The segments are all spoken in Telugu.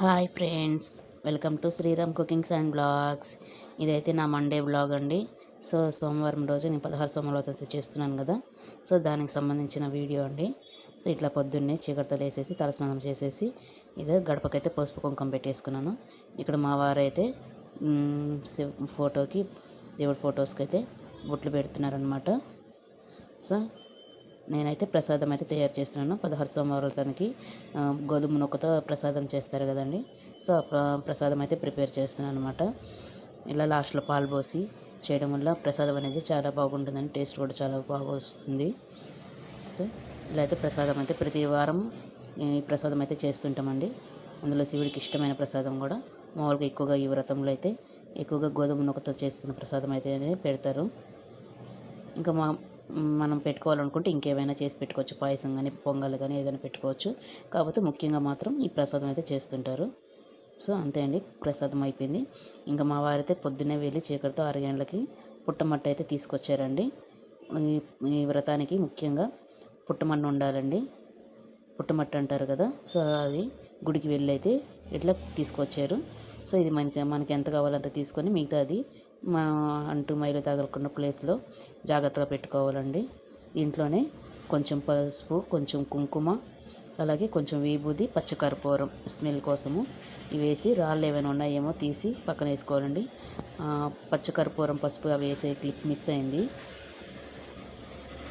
Hi friends welcome to Sriram cookings and blogs. ఇదైతే నా మండే బ్లాగ్ అండి. సో సోమవారం రోజు నేను పదహారు సోమవారం అయితే చేస్తున్నాను కదా. సో దానికి సంబంధించిన వీడియో అండి. సో ఇట్లా పొద్దున్నే చీకటితో వేసేసి తలస్నానం చేసేసి ఇదే గడపకైతే పసుపు కుంకం పెట్టేసుకున్నాను. ఇక్కడ మా వారైతే అయితే ఫోటోకి దేవుడి ఫొటోస్కి అయితే బొట్లు పెడుతున్నారనమాట సో నేనైతే ప్రసాదం అయితే తయారు చేస్తున్నాను. పదహారు సోమవారాల తనకి గోధుమ నూకతో ప్రసాదం చేస్తారు కదండి. సో ప్రసాదం అయితే ప్రిపేర్ చేస్తున్నాను అనమాట ఇలా లాస్ట్లో పాలు పోసి చేయడం వల్ల ప్రసాదం అనేది చాలా బాగుంటుందని టేస్ట్ కూడా చాలా బాగా వస్తుంది. సో ఇలా అయితే ప్రసాదం అయితే ప్రతి వారం ఈ ప్రసాదం అయితే చేస్తుంటామండి. అందులో శివుడికి ఇష్టమైన ప్రసాదం కూడా. మామూలుగా ఎక్కువగా ఈ వ్రతంలో అయితే ఎక్కువగా గోధుమ నూకతో చేస్తున్న ప్రసాదం అయితే పెడతారు. ఇంకా మా మనం పెట్టుకోవాలనుకుంటే ఇంకేమైనా చేసి పెట్టుకోవచ్చు. పాయసం కానీ పొంగల్ కానీ ఏదైనా పెట్టుకోవచ్చు. కాకపోతే ముఖ్యంగా మాత్రం ఈ ప్రసాదం అయితే చేస్తుంటారు. సో అంతే అండి. ప్రసాదం అయిపోయింది. ఇంకా మా వారైతే పొద్దున్నే వెళ్ళి చీకటితో ఆరు గంటలకి పుట్టమట్ట అయితే తీసుకొచ్చారండి. ఈ- వ్రతానికి ముఖ్యంగా పుట్టమన్ను ఉండాలండి. పుట్టమట్ట అంటారు కదా సో అది గుడికి వెళ్ళి అయితే ఇట్లా తీసుకొచ్చారు. సో ఇది మనకి మనకి ఎంత కావాలో అంత తీసుకొని మిగతా అది మన అంటూ మైలు తగలకుండా ప్లేస్లో జాగ్రత్తగా పెట్టుకోవాలండి. దీంట్లోనే కొంచెం పసుపు కొంచెం కుంకుమ అలాగే కొంచెం వీబూది పచ్చకర్పూరం స్మెల్ కోసము ఇవి వేసి రాళ్ళు ఏమైనా ఉన్నాయేమో తీసి పక్కన వేసుకోవాలండి. పచ్చకర్పూరం పసుపు అవి వేసే క్లిప్ మిస్ అయింది.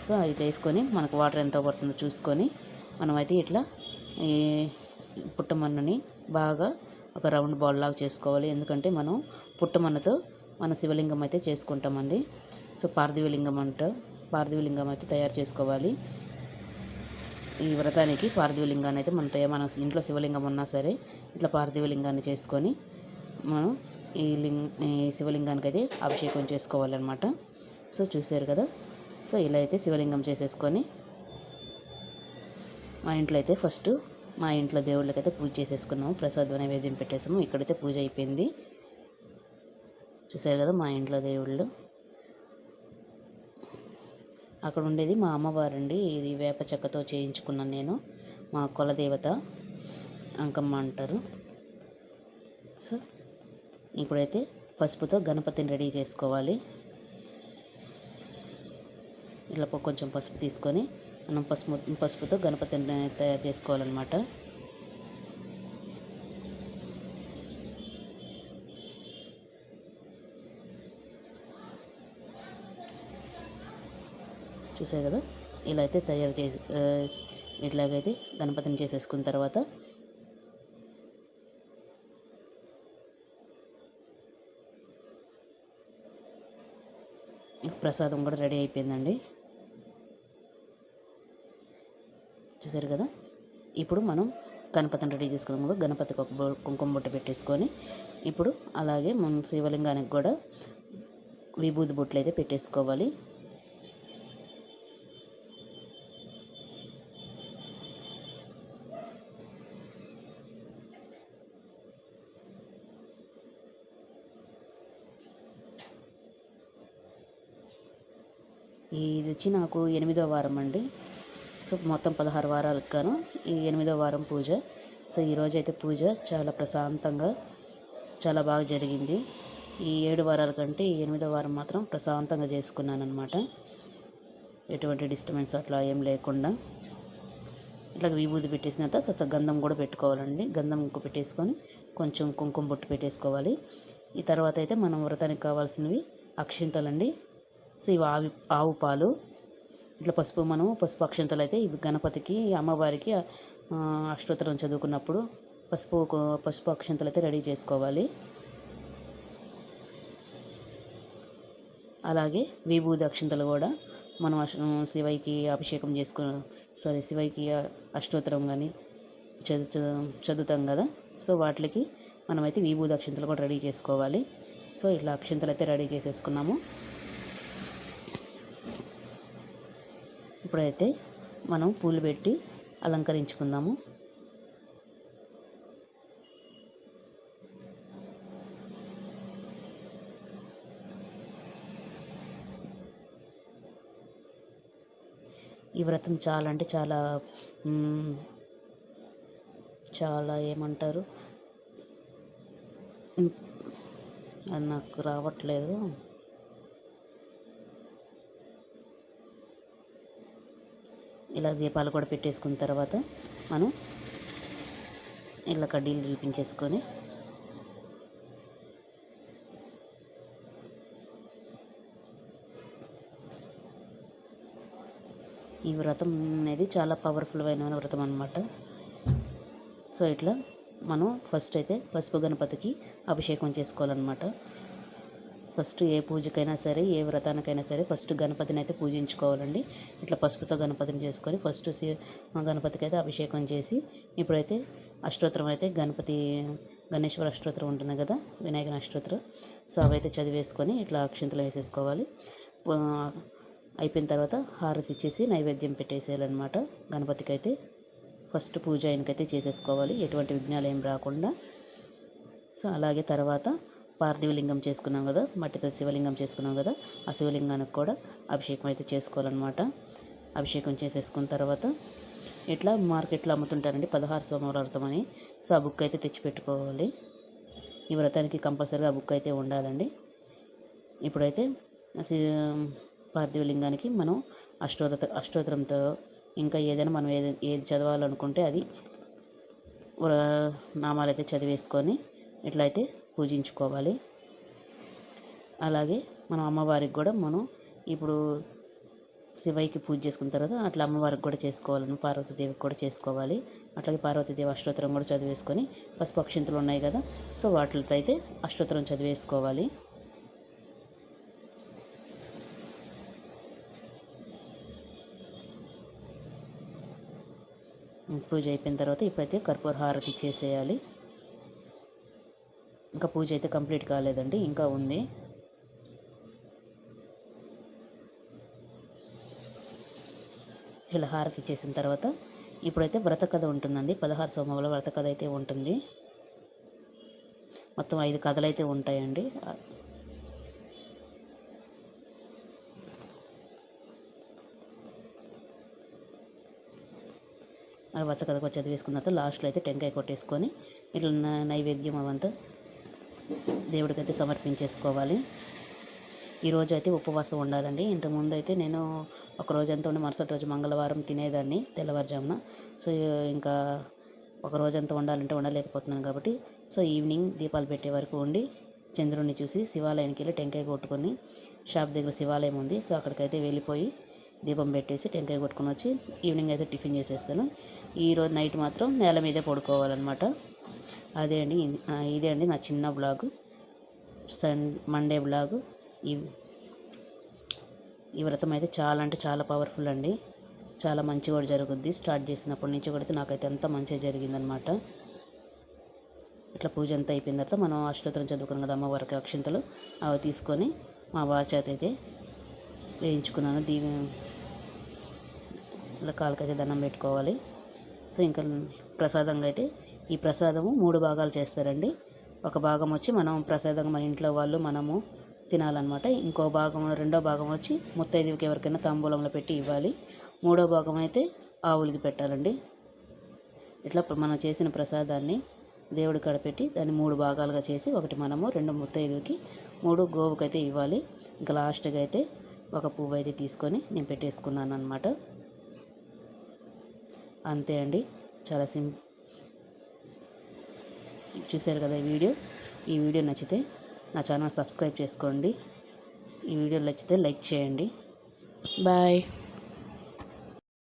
సో ఇట్లా వేసుకొని మనకు వాటర్ ఎంత పడుతుందో చూసుకొని మనమైతే ఇట్లా ఈ పుట్టమన్నుని బాగా ఒక రౌండ్ బాల్ లాగా చేసుకోవాలి. ఎందుకంటే మనం పుట్టమన్నతో మన శివలింగం అయితే చేసుకుంటామండి. సో పార్థివలింగం అంట పార్థివలింగం అయితే తయారు చేసుకోవాలి. ఈ వ్రతానికి పార్థివలింగాన్ని అయితే మనం మన ఇంట్లో శివలింగం ఉన్నా సరే ఇట్లా పార్థివలింగాన్ని చేసుకొని మనం ఈ లింగ ఈ శివలింగానికి అయితే అభిషేకం చేసుకోవాలన్నమాట. సో చూసారు కదా? సో ఇలా అయితే శివలింగం చేసేసుకొని మా ఇంట్లో అయితే ఫస్ట్ మా ఇంట్లో దేవుళ్ళకైతే పూజ చేసేసుకున్నాము. ప్రసాదం నైవేద్యం పెట్టేసాము. ఇక్కడైతే పూజ అయిపోయింది. చూసారు కదా మా ఇంట్లో దేవుళ్ళు. అక్కడ ఉండేది మా అమ్మవారండి. ఇది వేప చెక్కతో చేయించుకున్నాను నేను. మా కులదేవత అంకమ్మ అంటారు. సో ఇప్పుడైతే పసుపుతో గణపతిని రెడీ చేసుకోవాలి. ఇట్లా కొంచెం పసుపు తీసుకొని మనం పసుపు పసుపుతో గణపతిని తయారు చేసుకోవాలన్నమాట. చూసారు కదా? ఇలా అయితే తయారు చేసి ఇట్లాగైతే గణపతిని చేసేసుకున్న తర్వాత ప్రసాదం కూడా రెడీ అయిపోయిందండి. చూసారు కదా? ఇప్పుడు మనం గణపతిని రెడీ చేసుకున్నాము కదా గణపతికి ఒక కుంకుమ బొట్టు పెట్టేసుకొని ఇప్పుడు అలాగే మనం శివలింగానికి కూడా విభూతి బొట్లు అయితే పెట్టేసుకోవాలి. ఇది వచ్చి నాకు ఎనిమిదో వారం అండి. సో మొత్తం పదహారు వారాలకు గాను ఈ ఎనిమిదో వారం పూజ. సో ఈరోజు అయితే పూజ చాలా ప్రశాంతంగా చాలా బాగా జరిగింది. ఈ ఏడు వారాల కంటే ఈ ఎనిమిదో వారం మాత్రం ప్రశాంతంగా చేసుకున్నాను అనమాట ఎటువంటి డిస్టర్బెన్స్ అట్లా ఏం లేకుండా. ఇట్లా విభూతి పెట్టేసిన తర్వాత గంధం కూడా పెట్టుకోవాలండి. గంధం ఇంకో పెట్టేసుకొని కొంచెం కుంకుమ బొట్టు పెట్టేసుకోవాలి. ఈ తర్వాత అయితే మనం వ్రతానికి కావాల్సినవి అక్షింతలండి సో ఇవి ఆవి ఆవు పాలు. ఇట్లా పసుపు మనం పసుపు అక్షంతలు అయితే ఇవి గణపతికి అమ్మవారికి అష్టోత్తరం చదువుకున్నప్పుడు పసుపు పసుపు అక్షంతలు అయితే రెడీ చేసుకోవాలి. అలాగే విభూది అక్షంతలు కూడా మనం అష్ శివయ్యకి అభిషేకం చేసుకు సారీ శివైకి అష్టోత్తరం కానీ చదువు చదువు- చదువుతాం కదా. సో వాటికి మనమైతే విభూది అక్షంతలు కూడా రెడీ చేసుకోవాలి. సో ఇట్లా అక్షంతలు అయితే రెడీ చేసేసుకున్నాము. ఇప్పుడైతే మనం పూలు పెట్టి అలంకరించుకుందాము. ఈ వ్రతం చాలా అంటే చాలా చాలా ఏమంటారు? అది నాకు రావట్లేదు. ఇలా దీపాలు కూడా పెట్టేసుకున్న తర్వాత మనం ఇలా కడ్డీలు చూపించేసుకొని ఈ వ్రతం అనేది చాలా పవర్ఫుల్ అయిన వ్రతం అనమాట సో ఇట్లా మనం ఫస్ట్ అయితే పసుపు గణపతికి అభిషేకం చేసుకోవాలన్నమాట. ఫస్ట్ ఏ పూజకైనా సరే ఏ వ్రతానికైనా సరే ఫస్ట్ గణపతిని అయితే పూజించుకోవాలండి. ఇట్లా పసుపుతో గణపతిని చేసుకొని ఫస్ట్ గణపతికి అయితే అభిషేకం చేసి ఇప్పుడైతే అష్టోత్తరం అయితే గణపతి గణేశ్వర అష్టోత్తరం ఉంటుంది కదా వినాయకుని అష్టోత్తరం సో అవైతే చదివేసుకొని ఇట్లా అక్షింతలు వేసేసుకోవాలి. అయిపోయిన తర్వాత హారతి ఇచ్చేసి నైవేద్యం పెట్టేసేయాలన్నమాట. గణపతికి అయితే ఫస్ట్ పూజ ఆయనకైతే చేసేసుకోవాలి. ఎటువంటి విఘ్నాలు ఏం రాకుండా. సో అలాగే తర్వాత పార్థివలింగం చేసుకున్నాం కదా మట్టితో శివలింగం చేసుకున్నాం కదా ఆ శివలింగానికి కూడా అభిషేకం అయితే చేసుకోవాలన్నమాట. అభిషేకం చేసేసుకున్న తర్వాత ఇట్లా మార్కెట్లో అమ్ముతుంటారండి? పదహారు సోమవారం వ్రతం అని. సో ఆ బుక్ అయితే తెచ్చిపెట్టుకోవాలి. ఈ వ్రతానికి కంపల్సరీగా ఆ బుక్ అయితే ఉండాలండి. ఇప్పుడైతే పార్థివలింగానికి మనం అష్టోత్ర అష్టోత్తరంతో ఇంకా ఏదైనా మనం ఏది ఏది చదవాలనుకుంటే అది వ్ర- నామాలు అయితే చదివేసుకొని ఇట్లా అయితే పూజించుకోవాలి. అలాగే మనం అమ్మవారికి కూడా మనం ఇప్పుడు శివయ్యకి పూజ చేసుకున్న తర్వాత అట్లా అమ్మవారికి కూడా చేసుకోవాలను పార్వతీదేవికి కూడా చేసుకోవాలి. అట్లాగే పార్వతీదేవి అష్టోత్తరం కూడా చదివేసుకొని పసుపు అక్షింతలు ఉన్నాయి కదా సో వాటితో అయితే అష్టోత్తరం చదివేసుకోవాలి. పూజ అయిపోయిన తర్వాత ఇప్పుడైతే కర్పూర హారతి చేసేయాలి. ఇంకా పూజ అయితే కంప్లీట్ కాలేదండి ఇంకా ఉంది. ఇలా హారతి చేసిన తర్వాత ఇప్పుడైతే వ్రత కథ ఉంటుందండి పదహారు సోమవారం వ్రత కథ అయితే ఉంటుంది. మొత్తం ఐదు కథలు అయితే ఉంటాయండి వ్రత కథకు చదివేసుకున్న తర్వాత లాస్ట్లో అయితే టెంకాయ కొట్టేసుకొని ఇట్లా నైవేద్యం అవంతా దేవుడికైతే సమర్పించేసుకోవాలి. ఈరోజు అయితే ఉపవాసం ఉండాలండి. ఇంతకుముందు అయితే నేను ఒక రోజు ఉండి మరుసటి రోజు మంగళవారం తినేదాన్ని తెల్లవారుజామున. సో ఇంకా ఒక రోజంతా ఉండాలంటే ఉండలేకపోతున్నాను కాబట్టి సో ఈవినింగ్ దీపాలు పెట్టే వరకు ఉండి చంద్రుడిని చూసి శివాలయానికి వెళ్ళి టెంకాయ కొట్టుకొని షాప్ దగ్గర శివాలయం ఉంది. సో అక్కడికైతే వెళ్ళిపోయి దీపం పెట్టేసి టెంకాయ కొట్టుకొని వచ్చి ఈవినింగ్ అయితే టిఫిన్ చేసేస్తాను. ఈరోజు నైట్ మాత్రం నేల మీదే పడుకోవాలన్నమాట. అదే అండి. ఇదే అండి నా చిన్న బ్లాగ్. Sun Monday blog. ఈ ఈ వ్రతం అయితే చాలా అంటే చాలా పవర్ఫుల్ అండి. చాలా మంచి కూడా జరుగుద్ది. స్టార్ట్ చేసినప్పటి నుంచి కూడా అయితే నాకైతే అంత మంచిగా జరిగిందనమాట. ఇట్లా పూజ అంతా అయిపోయిన తర్వాత మనం అష్టోత్తరం చదువుకున్నాం కదా అమ్మవారికి అక్షింతలు అవి తీసుకొని మా బాచేత అయితే వేయించుకున్నాను. దీవి ఇట్లా కాలుకైతే దండం పెట్టుకోవాలి. సో ఇంకా ప్రసాదంగా అయితే ఈ ప్రసాదము మూడు భాగాలు చేస్తారండి. ఒక భాగం వచ్చి మనం ప్రసాదంగా మన ఇంట్లో వాళ్ళు మనము తినాలన్నమాట. ఇంకో భాగం రెండో భాగం వచ్చి ముత్తైదువికి ఎవరికైనా తాంబూలంలో పెట్టి ఇవ్వాలి. మూడో భాగం అయితే ఆవులకి పెట్టాలండి. ఇట్లా మనం చేసిన ప్రసాదాన్ని దేవుడి కాడ పెట్టి దాన్ని మూడు భాగాలుగా చేసి ఒకటి మనము రెండు ముత్తైదుకి మూడు గోవుకైతే ఇవ్వాలి. ఇంకా లాస్ట్గా అయితే ఒక పువ్వు అయితే తీసుకొని నేను పెట్టేసుకున్నాను అనమాట అంతే అండి. చాలా సిం చూశారు కదా ఈ వీడియో. ఈ వీడియో నచ్చితే నా ఛానల్ సబ్స్క్రైబ్ చేసుకోండి. ఈ వీడియో నచ్చితే లైక్ చేయండి. బాయ్.